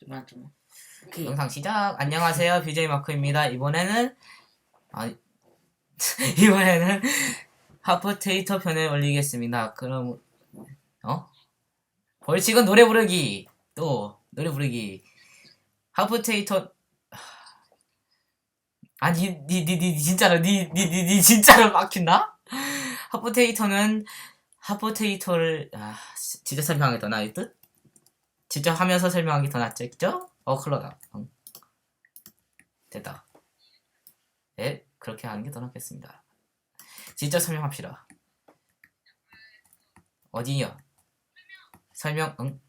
좀만 좀만. 오케이. 영상 시작. 안녕하세요. BJ 마크입니다. 이번에는 아 이번에는 하프테이터 편을 올리겠습니다. 그럼 어? 벌칙은 노래 부르기. 또 노래 부르기. 하프테이터 아니 니니 니 진짜로 니니 니 니 진짜로 막힌다? 하프테이터는 하프테이터를 아 시- 진짜 설명하기 더 나을 듯? 직접 하면서 설명하기 더 낫겠죠? 어 클로다 응. 됐다 네 그렇게 하는 게 더 낫겠습니다 직접 설명합시다 어디요? 설명 응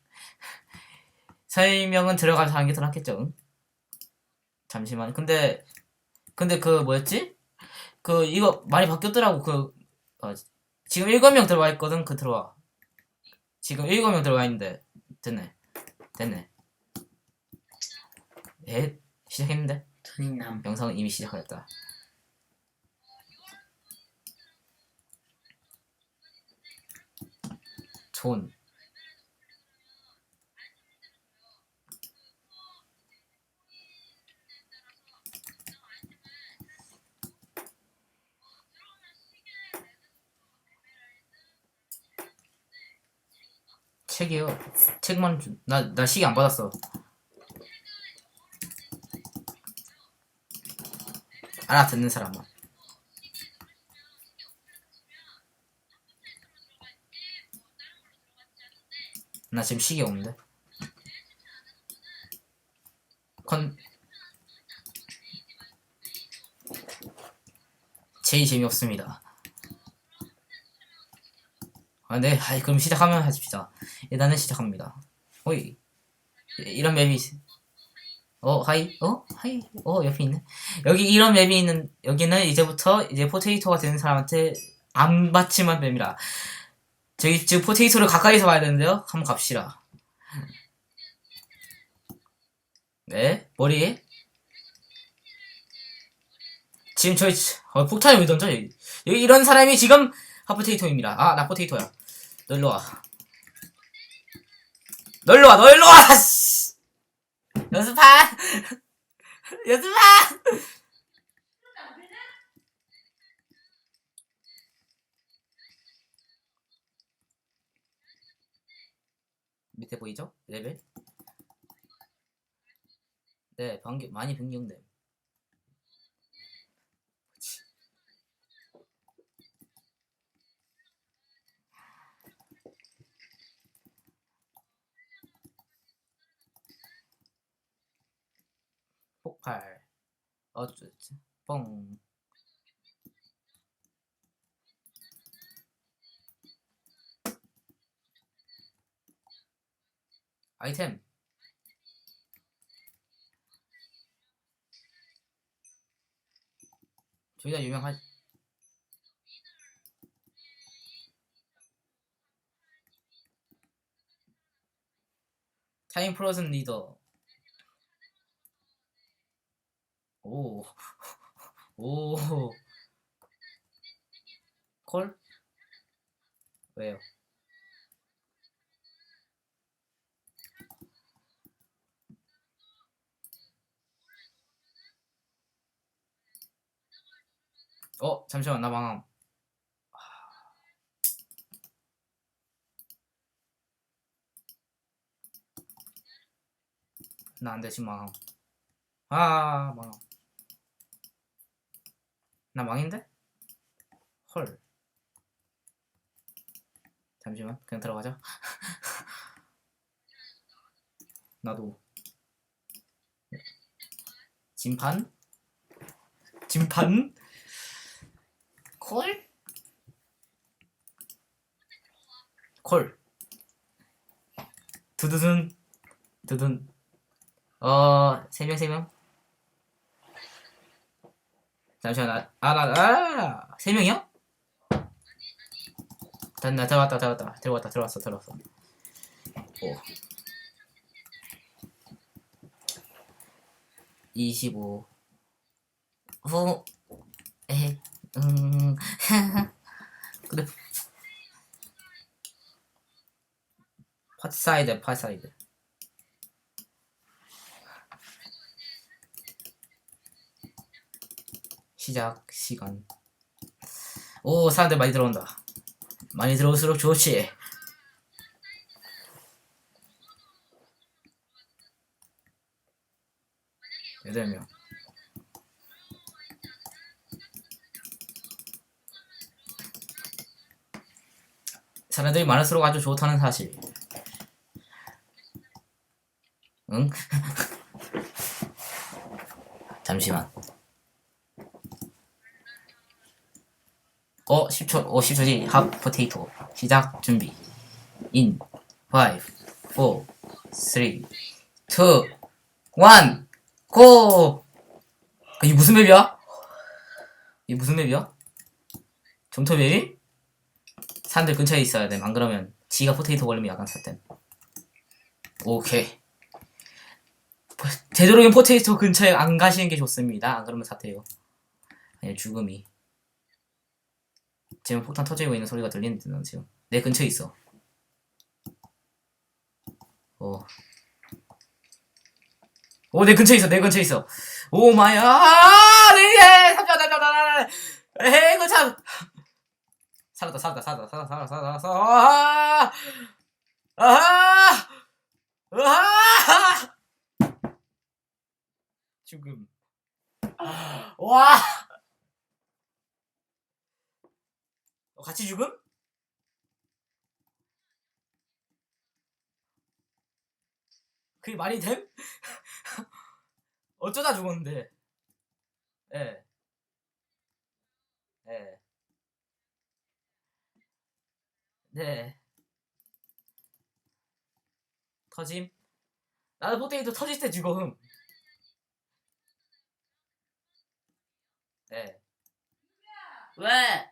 설명은 들어가서 하는 게 더 낫겠죠 응? 잠시만 근데 근데 그 뭐였지? 그 이거 많이 바뀌었더라고 그 어, 지금 일곱 명 들어와 있거든 그 들어와 지금 일곱 명 들어와 있는데 됐네 됐네. 에 시작했는데? 전인남. 영상은 이미 시작하였다. 존 책이요. 책만 나나 시계 안 받았어. 알아듣는 사람만 나 지금 시계 없는데? 컨 제일 재미없습니다. 아, 네, 아이, 그럼 시작하면 하십시다. 일단은 시작합니다. 어이, 이런 맵이, 있- 어, 하이, 어, 하이, 어, 옆에 있네. 여기 이런 맵이 있는, 여기는 이제부터 이제 포테이토가 되는 사람한테 안 받침한 맵이라. 저희 지금 포테이토를 가까이서 봐야 되는데요. 한번 갑시다. 네, 머리에. 지금 저희, 어, 폭탄이 왜 던져? 여기, 여기 이런 사람이 지금 하프테이토입니다. 아, 나 포테이토야. 너 일로 와. 너 일로 와, 너 일로 와! 씨! 연습한! 연습한! 밑에 보이죠? 레벨? 네, 변경, 많이 변경됨. 폭발. 어쩌지? 뻥. 아이템. 둘다 유명하. 타임 프로즌 리더. 오. 오. 콜? 왜요? 어, 잠시만, 나 망함. 나안 돼, 지금 망함. 아, 망함. 나 망인데? 헐. 잠시만, 그냥 들어가자. 나도. 진판? 진판? 콜? 콜. 두두둔. 두둔. 어, 세 명, 세 명. 잠시만, 나, 아, 나, 아, 세 명이요? 나, 나 들어왔다, 들어왔다, 들어왔다, 들어왔어, 들어왔어. 오. 25. 후, 에, 음, 그래. 파사이드, 파사이드. 시작 시간. 오 사람들 많이 들어온다. 많이 들어올수록 좋지. 여덟 명. 사람들이 많을수록 아주 좋다는 사실. 응? 잠시만. 어, 10초, 어, 10초 뒤, 핫 포테이토. 시작, 준비. 인, 5, 4, 3, 2, 1, 고! 아, 이게 무슨 맵이야? 이게 무슨 맵이야? 점토 맵이? 사람들 근처에 있어야 돼. 안 그러면 지가 포테이토 걸리면 약간 사템. 오케이. 포- 되도록이면 포테이토 근처에 안 가시는 게 좋습니다. 안 그러면 사태요. 아니 죽음이. 지금 폭탄 터지고 있는 소리가 들리는데 난 지금 내 근처에 있어. 오. 오, 내 근처에 있어, 내 근처에 있어. 오 마야, 아, 네, 잠시만, 잠시만, 잠시만. 에이, 이거 참. 살았다, 살았다, 살았다, 살았다, 살았다, 살았다. 아, 아, 아, 죽음. 와. 어, 같이 죽음? 그게 말이 됨? 어쩌다 죽었는데? 예. 예. 네. 터짐? 나도 포테이토 터질 때 흠. 네. 왜?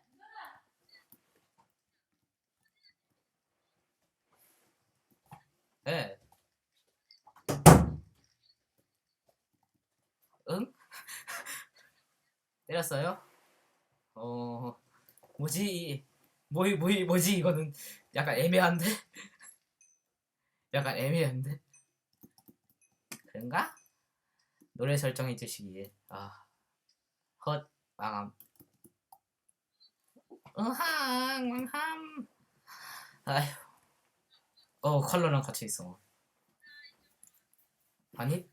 네. 응? 때렸어요? 어, 뭐지? 뭐, 뭐, 뭐지? 이거는 약간 애매한데? 약간 애매한데? 그런가? 노래 설정해 주시기에. 아, 헛, 망함. 으항, 망함. 아휴. 어, 컬러랑 같이 있어. 아니?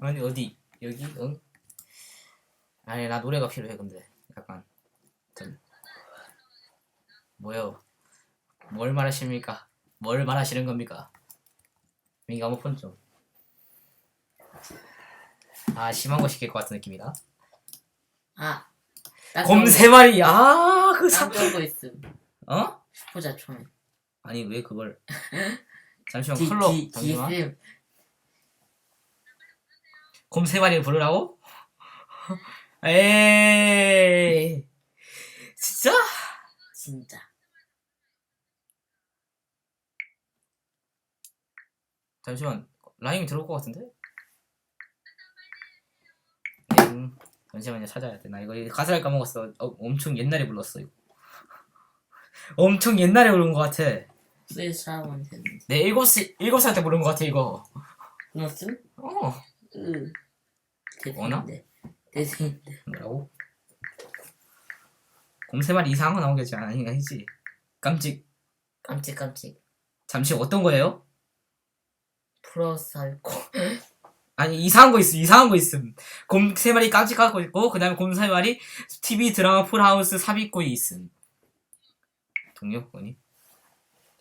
아니, 어디? 여기? 응? 아니, 나 노래가 필요해, 근데. 약간. 좀. 뭐요? 뭘 말하십니까? 뭘 말하시는 겁니까? 민가모폰 좀. 아, 심한 거 시킬 것 같은 느낌이다. 아. 곰 세 마리, 아, 그 사, 딴거 있음. 어? 슈퍼자 총. 아니, 왜 그걸. 잠시만, 디, 컬러. 디, 잠시만. 디스. 곰세 마리를 부르라고? 에이. 진짜? 진짜. 잠시만. 라임이 들어올 것 같은데? 음, 잠시만요. 찾아야 돼. 나 이거 가사를 까먹었어. 어, 엄청 옛날에 불렀어, 이거. 엄청 옛날에 부른 것 같아. 쓰일 사람은 됐는데. 내 일곱 살, 일곱 살때 부른 것 같아, 이거. 고맙음? 어. 으. 원아? 대생인데. 대생인데. 뭐라고? 곰세 마리 이상한 거 나오겠지 아니, 아니지. 깜찍. 깜찍깜찍. 잠시 어떤 거예요? 플러스 알코. 아니 이상한 거 있음 이상한 거 있음 곰 세 마리 깜찍하고 있고 그 다음에 곰 세 마리 TV 드라마 풀하우스 삽입구이 있음 동료 뭐니?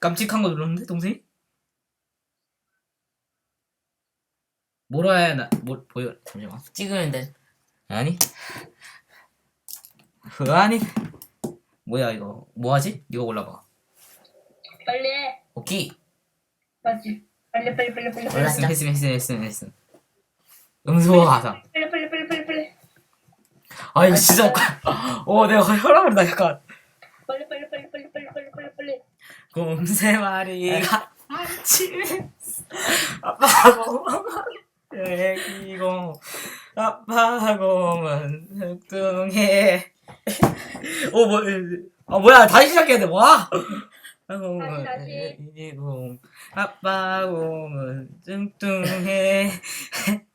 깜찍한 거 눌렀는데 동생이? 뭐라 해야 나.. 뭐 보여 잠시만 찍으면 돼. 아니 그 아니 뭐야 이거 뭐하지? 이거 골라봐 빨리 해. 오케이 맞지? 빨리 빨리 빨리 빨리 빨리 몰라. 했음 했음 했음 했음 했음 음소거 가사 빨리 빨리 빨리 빨리 빨리 아 이거 진짜 어 내가 혈압을 나 약간 곰세 마리가 아침에 아빠 곰은 애기고 아빠 곰은 흑둥해. 어뭐 아 뭐야 다시 시작해야 돼 곰은 다시, 다시. 애기고 아빠 곰은 뚱뚱해.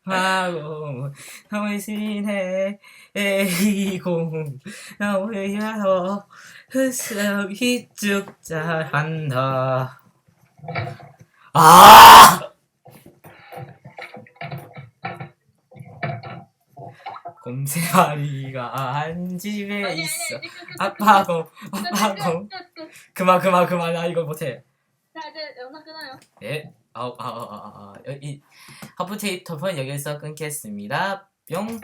아빠 곰은 허물신해 에이공. 나오야서 흐스기 쭉잘한다. 아! 곰새마리가 한 집에 아니 있어. 아니 아니 아빠고 아빠고. 그만 그만 그만. 나 이거 못해. 자 이제 영상 끊어요. 예? 아우 아우 아우 아우 여기 하프테이터 편 여기서 끊겠습니다. 뿅